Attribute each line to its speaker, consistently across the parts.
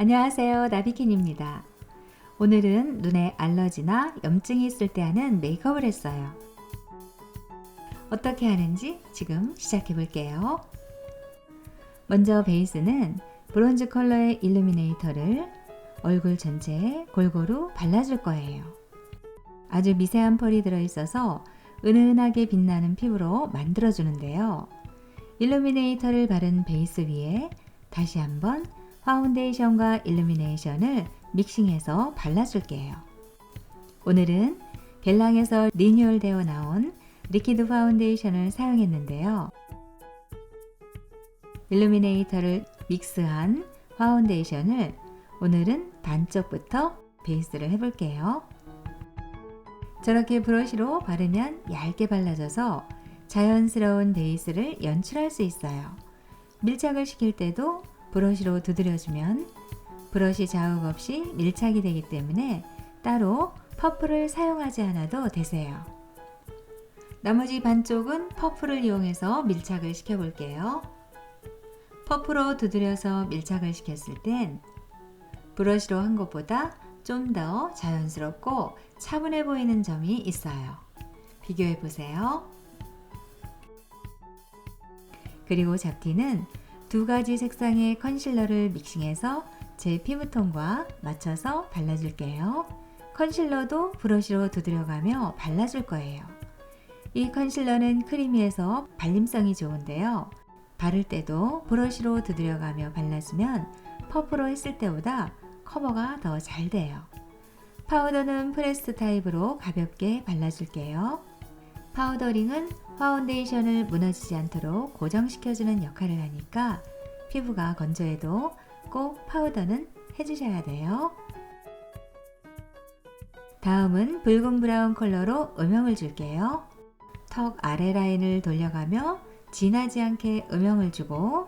Speaker 1: 안녕하세요. 나비킨입니다. 오늘은 눈에 알러지나 염증이 있을 때 하는 메이크업을 했어요. 어떻게 하는지 지금 시작해 볼게요. 먼저 베이스는 브론즈 컬러의 일루미네이터를 얼굴 전체에 골고루 발라줄 거예요. 아주 미세한 펄이 들어있어서 은은하게 빛나는 피부로 만들어주는데요. 일루미네이터를 바른 베이스 위에 다시 한번 파운데이션과 일루미네이션을 믹싱해서 발라줄게요. 오늘은 벨랑에서 리뉴얼 되어 나온 리퀴드 파운데이션을 사용했는데요. 일루미네이터를 믹스한 파운데이션을 오늘은 반쪽부터 베이스를 해볼게요. 저렇게 브러쉬로 바르면 얇게 발라져서 자연스러운 베이스를 연출할 수 있어요. 밀착을 시킬 때도 브러쉬로 두드려주면 브러쉬 자국 없이 밀착이 되기 때문에 따로 퍼프를 사용하지 않아도 되세요. 나머지 반쪽은 퍼프를 이용해서 밀착을 시켜볼게요. 퍼프로 두드려서 밀착을 시켰을 땐 브러쉬로 한 것보다 좀 더 자연스럽고 차분해 보이는 점이 있어요. 비교해 보세요. 그리고 잡티는 두 가지 색상의 컨실러를 믹싱해서 제 피부톤과 맞춰서 발라줄게요. 컨실러도 브러쉬로 두드려가며 발라줄 거예요. 이 컨실러는 크리미해서 발림성이 좋은데요. 바를 때도 브러쉬로 두드려가며 발라주면 퍼프로 했을 때보다 커버가 더 잘 돼요. 파우더는 프레스 타입으로 가볍게 발라줄게요. 파우더링은 파운데이션을 무너지지 않도록 고정시켜주는 역할을 하니까 피부가 건조해도 꼭 파우더는 해주셔야 돼요. 다음은 붉은 브라운 컬러로 음영을 줄게요. 턱 아래 라인을 돌려가며 진하지 않게 음영을 주고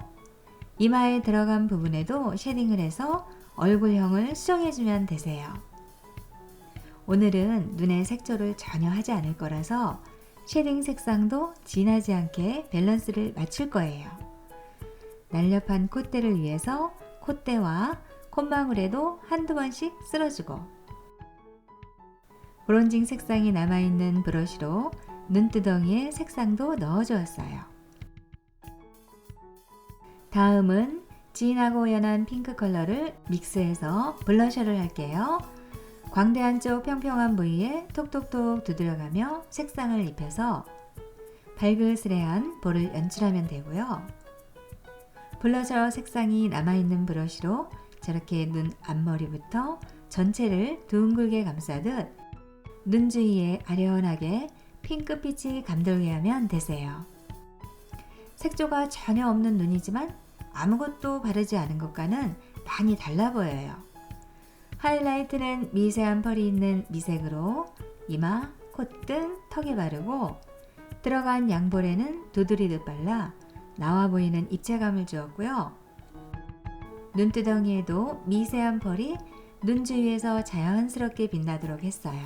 Speaker 1: 이마에 들어간 부분에도 쉐딩을 해서 얼굴형을 수정해주면 되세요. 오늘은 눈에 색조를 전혀 하지 않을 거라서 쉐딩 색상도 진하지 않게 밸런스를 맞출 거예요. 날렵한 콧대를 위해서 콧대와 콧망울에도 한두 번씩 쓸어주고 브론징 색상이 남아있는 브러쉬로 눈두덩이에 색상도 넣어주었어요. 다음은 진하고 연한 핑크 컬러를 믹스해서 블러셔를 할게요. 광대 한 쪽 평평한 부위에 톡톡톡 두드려가며 색상을 입혀서 발그스레한 볼을 연출하면 되고요. 블러셔 색상이 남아있는 브러쉬로 저렇게 눈 앞머리부터 전체를 둥글게 감싸듯 눈 주위에 아련하게 핑크빛이 감돌게 하면 되세요. 색조가 전혀 없는 눈이지만 아무것도 바르지 않은 것과는 많이 달라 보여요. 하이라이트는 미세한 펄이 있는 미색으로 이마, 콧등, 턱에 바르고 들어간 양볼에는 두드리듯 발라 나와 보이는 입체감을 주었고요. 눈두덩이에도 미세한 펄이 눈 주위에서 자연스럽게 빛나도록 했어요.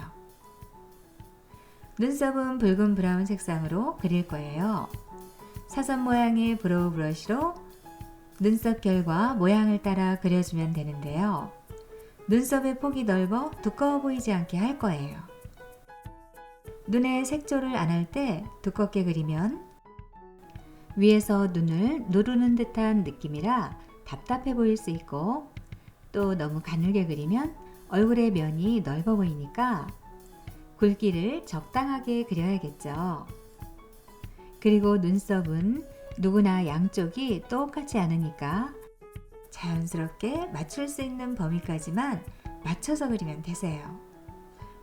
Speaker 1: 눈썹은 붉은 브라운 색상으로 그릴 거예요. 사선 모양의 브로우 브러쉬로 눈썹 결과 모양을 따라 그려주면 되는데요. 눈썹의 폭이 넓어 두꺼워 보이지 않게 할 거예요. 눈에 색조를 안 할 때 두껍게 그리면 위에서 눈을 누르는 듯한 느낌이라 답답해 보일 수 있고 또 너무 가늘게 그리면 얼굴의 면이 넓어 보이니까 굵기를 적당하게 그려야겠죠. 그리고 눈썹은 누구나 양쪽이 똑같지 않으니까 자연스럽게 맞출 수 있는 범위까지만 맞춰서 그리면 되세요.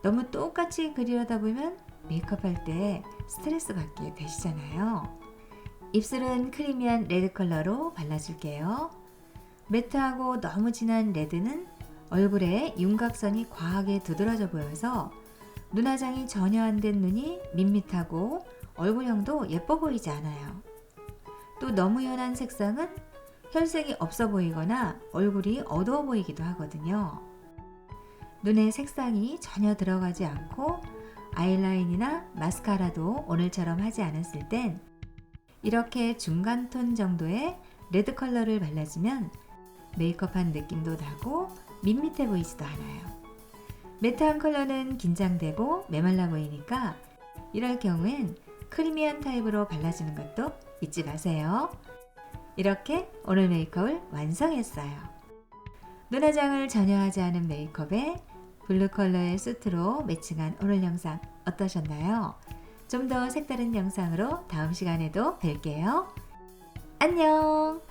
Speaker 1: 너무 똑같이 그리려다 보면 메이크업 할 때 스트레스 받게 되시잖아요. 입술은 크리미한 레드 컬러로 발라줄게요. 매트하고 너무 진한 레드는 얼굴에 윤곽선이 과하게 두드러져 보여서 눈화장이 전혀 안 된 눈이 밋밋하고 얼굴형도 예뻐 보이지 않아요. 또 너무 연한 색상은 혈색이 없어 보이거나 얼굴이 어두워 보이기도 하거든요. 눈에 색상이 전혀 들어가지 않고 아이라인이나 마스카라도 오늘처럼 하지 않았을 땐 이렇게 중간 톤 정도의 레드 컬러를 발라주면 메이크업한 느낌도 나고 밋밋해 보이지도 않아요. 매트한 컬러는 긴장되고 메말라 보이니까 이럴 경우엔 크리미한 타입으로 발라주는 것도 잊지 마세요. 이렇게 오늘 메이크업을 완성했어요. 눈화장을 전혀 하지 않은 메이크업에 블루 컬러의 수트로 매칭한 오늘 영상 어떠셨나요? 좀 더 색다른 영상으로 다음 시간에도 뵐게요. 안녕!